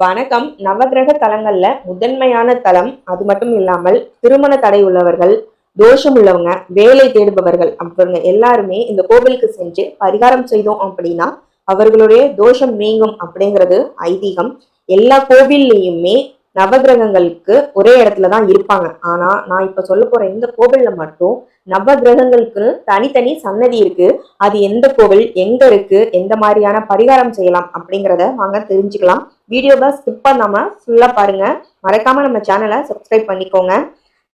வணக்கம். நவகிரக தலங்கள்ல முதன்மையான தலம் அது மட்டும் இல்லாமல் திருமண தடை உள்ளவர்கள் தோஷம் உள்ளவங்க வேலை தேடுபவர்கள் அப்படிங்க எல்லாருமே இந்த கோவிலுக்கு சென்று பரிகாரம் செய்தோம் அப்படின்னா அவர்களுடைய தோஷம் நீங்கும் அப்படிங்கிறது ஐதீகம். எல்லா கோவில்லையுமே நவகிரகங்களுக்கு ஒரே இடத்துல தான் இருப்பாங்க. ஆனா நான் இப்ப சொல்ல போற இந்த கோவில்ல மட்டும் நவ கிரகங்களுக்கு தனித்தனி சன்னதி இருக்கு. அது எந்த கோவில் எங்க இருக்கு எந்த மாதிரியான பரிகாரம் செய்யலாம் அப்படிங்கிறத வாங்க தெரிஞ்சுக்கலாம். வீடியோவை ஸ்கிப் பண்ணாம ஃபுல்லா பாருங்க. மறக்காம நம்ம சேனலை சப்ஸ்கிரைப் பண்ணிக்கோங்க.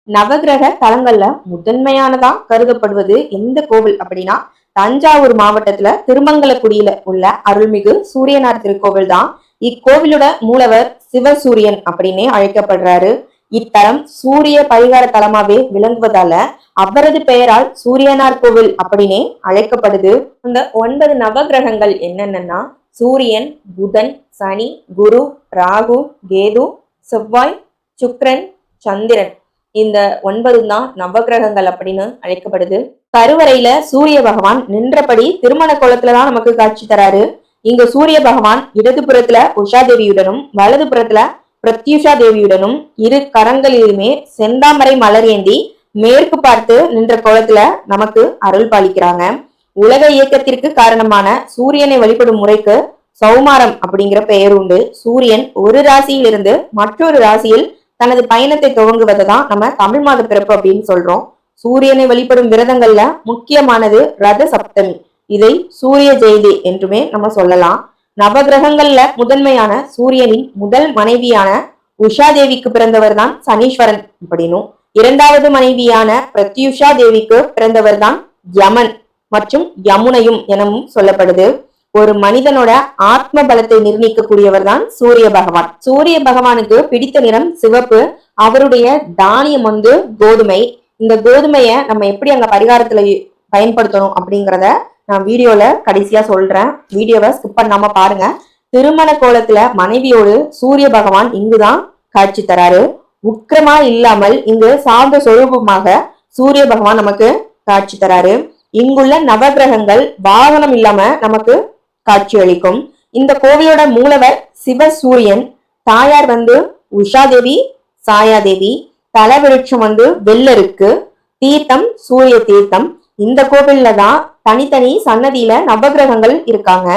நவகிரக தலங்கள்ல முதன்மையானதா கருதப்படுவது எந்த கோவில் அப்படின்னா தஞ்சாவூர் மாவட்டத்துல திருமங்கலக்குடியில உள்ள அருள்மிகு சூரியனார் திருக்கோவில் தான் இக்கோவிலோட மூலவர் சிவசூரியன் அப்படின்னே அழைக்கப்படுறாரு. இத்தலம் சூரிய பரிகார தலமாவே விளங்குவதால அவரது பெயரால் சூரியனார் கோவில் அப்படின்னே அழைக்கப்படுது. அந்த ஒன்பது நவகிரகங்கள் என்னென்னன்னா சூரியன் புதன் சனி குரு ராகு கேது செவ்வாய் சுக்ரன் சந்திரன். இந்த ஒன்பது தான் நவகிரகங்கள் அப்படின்னு அழைக்கப்படுது. கருவறையில சூரிய பகவான் நின்றபடி திருமண கோலத்துலதான் நமக்கு காட்சி தராரு. இங்க சூரிய பகவான் இடதுபுறத்துல உஷா தேவியுடனும் வலதுபுறத்துல பிரத்யூஷா தேவியுடனும் இரு கரங்களிலுமே செந்தாமரை மலர் ஏந்தி மேற்கு பார்த்து நின்ற கோலத்துல நமக்கு அருள் பாலிக்கிறாங்க. உலக இயக்கத்திற்கு காரணமான சூரியனை வழிபடும் முறைக்கு சௌமாரம் அப்படிங்கிற பெயர் உண்டு. சூரியன் ஒரு ராசியிலிருந்து மற்றொரு ராசியில் தனது பயணத்தை துவங்குவதை தான் நம்ம தமிழ் மாத பிறப்பு அப்படின்னு சொல்றோம். சூரியனை வழிபடும் விரதங்கள்ல முக்கியமானது ரத சப்தமி. இதை சூரிய ஜெயதி என்றுமே நம்ம சொல்லலாம். நவகிரகங்கள்ல முதன்மையான சூரியனின் முதல் மனைவியான உஷா தேவிக்கு பிறந்தவர் தான் சனீஸ்வரன் அப்படின்னும். இரண்டாவது மனைவியான பிரத்யுஷா தேவிக்கு பிறந்தவர் தான் யமன் மற்றும் யமுனையும் எனவும் சொல்லப்படுது. ஒரு மனிதனோட ஆத்ம பலத்தை நிர்ணயிக்கக்கூடியவர் தான் சூரிய பகவான். சூரிய பகவானுக்கு பிடித்த நிறம் சிவப்பு. அவருடைய தானியம் வந்து கோதுமை. இந்த கோதுமைய நம்ம எப்படி அங்க பரிகாரத்துல பயன்படுத்தணும் அப்படிங்கிறத நான் வீடியோல கடைசியா சொல்றேன். வீடியோவை ஸ்கிப் பண்ணாம பாருங்க. திருமண கோலத்துல மனைவியோடு சூரிய பகவான் இங்குதான் காட்சி தராரு. உக்கிரமா இல்லாமல் இங்கு சார்ந்த சொரூபமாக சூரிய பகவான் நமக்கு காட்சி தராரு. இங்குள்ள நவகிரகங்கள் வாகனம் இல்லாம நமக்கு காட்சி அளிக்கும். இந்த கோவிலோட மூலவர் சிவசூரியன் தாயார் வந்து உஷாதேவி சாயாதேவி தலவிருட்சம் வந்து வெள்ளருக்கு தீர்த்தம் சூரிய தீர்த்தம். இந்த கோவில்ல தான் தனித்தனி சன்னதியில நவகிரகங்கள் இருக்காங்க.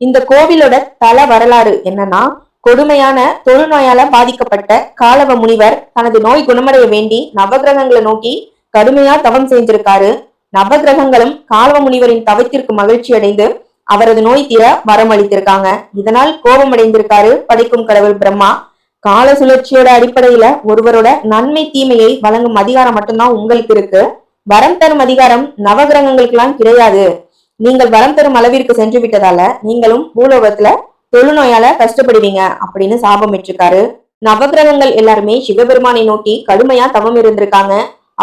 இந்த கோவிலோட தல வரலாறு என்னன்னா கொடுமையான தொழுநோயால பாதிக்கப்பட்ட காலவ முனிவர் தனது நோய் குணமடைய வேண்டி நவகிரகங்களை நோக்கி கடுமையா தவம் செஞ்சிருக்காரு. நவகிரகங்களும் காலவ முனிவரின் தவத்திற்கு மகிழ்ச்சி அடைந்து அவரது நோய் தீர வரம் அளித்திருக்காங்க இதனால் கோபம் அடைந்திருக்காரு படைக்கும் கடவுள் பிரம்மா. கால சுழற்சியோட அடிப்படையில ஒருவரோட நன்மை தீமையை வழங்கும் அதிகாரம் மட்டும்தான் உங்களுக்கு இருக்கு. வரம் தரும் அதிகாரம் நவகிரகங்களுக்கெல்லாம் கிடையாது. நீங்கள் வரம் தரும் அளவிற்கு சென்று விட்டதால நீங்களும் பூலோகத்துல தொழுநோயால கஷ்டப்படுவீங்க அப்படின்னு சாபம் பெற்றிருக்காரு. நவகிரகங்கள் எல்லாருமே சிவபெருமானை நோக்கி கடுமையா தவம் இருந்திருக்காங்க.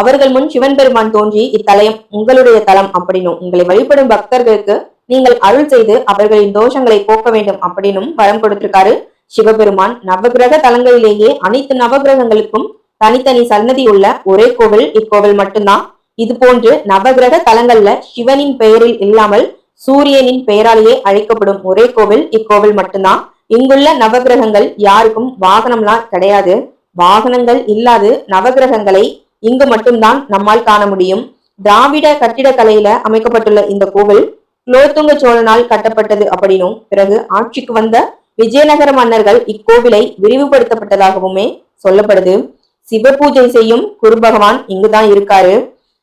அவர்கள் முன் சிவன் பெருமான் தோன்றி இத்தலயம் உங்களுடைய தலம் அப்படின்னும் உங்களை வழிபடும் பக்தர்களுக்கு நீங்கள் அருள் செய்து அவர்களின் தோஷங்களை போக்க வேண்டும் அப்படின்னும் வரம் கொடுத்திருக்காரு சிவபெருமான். நவகிரக தலங்களிலேயே அனைத்து நவகிரகங்களுக்கும் தனித்தனி சன்னதி உள்ள ஒரே கோவில். இக்கோவில் மட்டும்தான். இது போன்று நவகிரக தலங்கள்ல சிவனின் பெயரில் இல்லாமல் சூரியனின் பெயராலேயே அழைக்கப்படும் ஒரே கோவில் இக்கோவில் மட்டும்தான். இங்குள்ள நவகிரகங்கள் யாருக்கும் வாகனம்லாம் கிடையாது. வாகனங்கள் இல்லாது நவகிரகங்களை இங்கு மட்டும்தான் நம்மால் காண முடியும். திராவிட கட்டிடக்கலையில அமைக்கப்பட்டுள்ள இந்த கோவில் குலோத்துங்க சோழனால் கட்டப்பட்டது அப்படின்னும் பிறகு ஆட்சிக்கு வந்த விஜயநகர மன்னர்கள் இக்கோவிலை விரிவுபடுத்தப்பட்டதாகவுமே சொல்லப்படுது. சிவ பூஜை செய்யும் குரு பகவான் இங்குதான் இருக்காரு.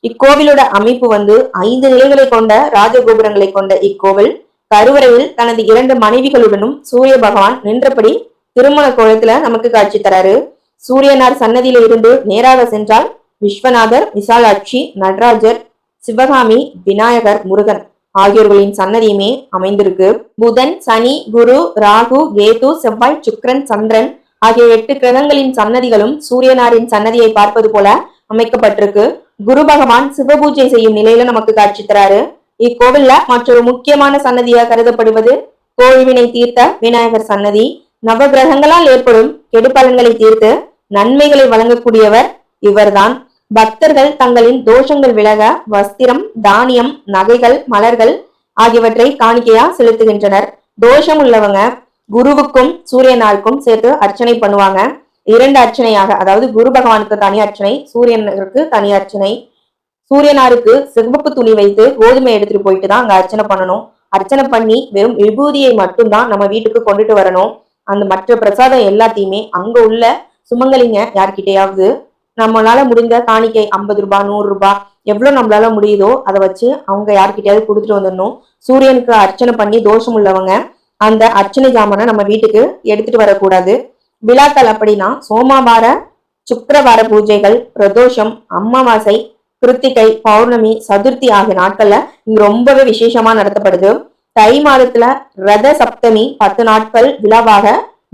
இக்கோவிலோட அமைப்பு வந்து ஐந்து நிலைகளை கொண்ட ராஜகோபுரங்களை கொண்ட இக்கோவில். கருவறையில் தனது இரண்டு மனைவிகளுடனும் சூரிய பகவான் நின்றபடி திருமண கோலத்துல நமக்கு காட்சி தராரு. சூரியனார் சன்னதியில இருந்து நேராக சென்றால் விஸ்வநாதர் விசாலாட்சி நடராஜர் சிவகாமி விநாயகர் முருகன் ஆகியோர்களின் சன்னதியுமே அமைந்திருக்கு. புதன் சனி குரு ராகு கேது செவ்வாய் சுக்கிரன் சந்திரன் ஆகிய எட்டு கிரகங்களின் சன்னதிகளும் சூரியனாரின் சன்னதியை பார்ப்பது போல அமைக்கப்பட்டிருக்கு. குரு பகவான் சிவபூஜை செய்யும் நிலையில நமக்கு காட்சி தராரு. இக்கோவில்ல மற்றொரு முக்கியமான சன்னதியா கருதப்படுவது கோழிவினை தீர்த்த விநாயகர் சன்னதி. நவகிரகங்களால் ஏற்படும் கெடுபலன்களை தீர்த்து நன்மைகளை வழங்கக்கூடியவர் இவர்தான். பக்தர்கள் தங்களின் தோஷங்கள் விலக வஸ்திரம் தானியம் நகைகள் மலர்கள் ஆகியவற்றை காணிக்கையா செலுத்துகின்றனர். தோஷம் உள்ளவங்க குருவுக்கும் சூரியனாருக்கும் சேர்த்து அர்ச்சனை பண்ணுவாங்க. இரண்டு அர்ச்சனையாக அதாவது குரு பகவானுக்கு தனி அர்ச்சனை சூரியனுக்கு தனி அர்ச்சனை சூரியனாருக்கு சிவப்பு துணி வைத்து கோதுமை எடுத்துட்டு போயிட்டு தான் அங்க அர்ச்சனை பண்ணணும். அர்ச்சனை பண்ணி வெறும் விபூதியை மட்டும்தான் நம்ம வீட்டுக்கு கொண்டுட்டு வரணும். அந்த மற்ற பிரசாதம் எல்லாத்தையுமே அங்க உள்ள சுமங்கலிங்க யார்கிட்டயாவது நம்மளால முடிந்த காணிக்கை ஐம்பது ரூபாய் நூறு ரூபாய் எவ்வளவு நம்மளால முடியுதோ அதை வச்சு அவங்க யார்கிட்டயாவது கொடுத்துட்டு வந்துடணும். சூரியனுக்கு அர்ச்சனை பண்ணி தோஷம் உள்ளவங்க அந்த அர்ச்சனை ஜாமனை நம்ம வீட்டுக்கு எடுத்துட்டு வரக்கூடாது. விழாக்கள் அப்படின்னா சோமவார சுக்கரவார பூஜைகள் பிரதோஷம் அமாவாசை கிருத்திகை பௌர்ணமி சதுர்த்தி ஆகிய நாட்கள்ல இங்க ரொம்பவே விசேஷமா நடத்தப்படுது. தை மாதத்துல ரத சப்தமி பத்து நாட்கள் விழாவாக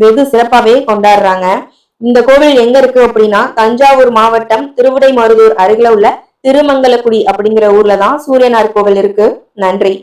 வெகு சிறப்பாகவே கொண்டாடுறாங்க. இந்த கோவில் எங்க இருக்கு அப்படின்னா தஞ்சாவூர் மாவட்டம் திருவிடைமருதூர் அருகில உள்ள திருமங்கலக்குடி அப்படிங்கிற ஊர்ல தான் சூரியனார் கோவில் இருக்கு. நன்றி.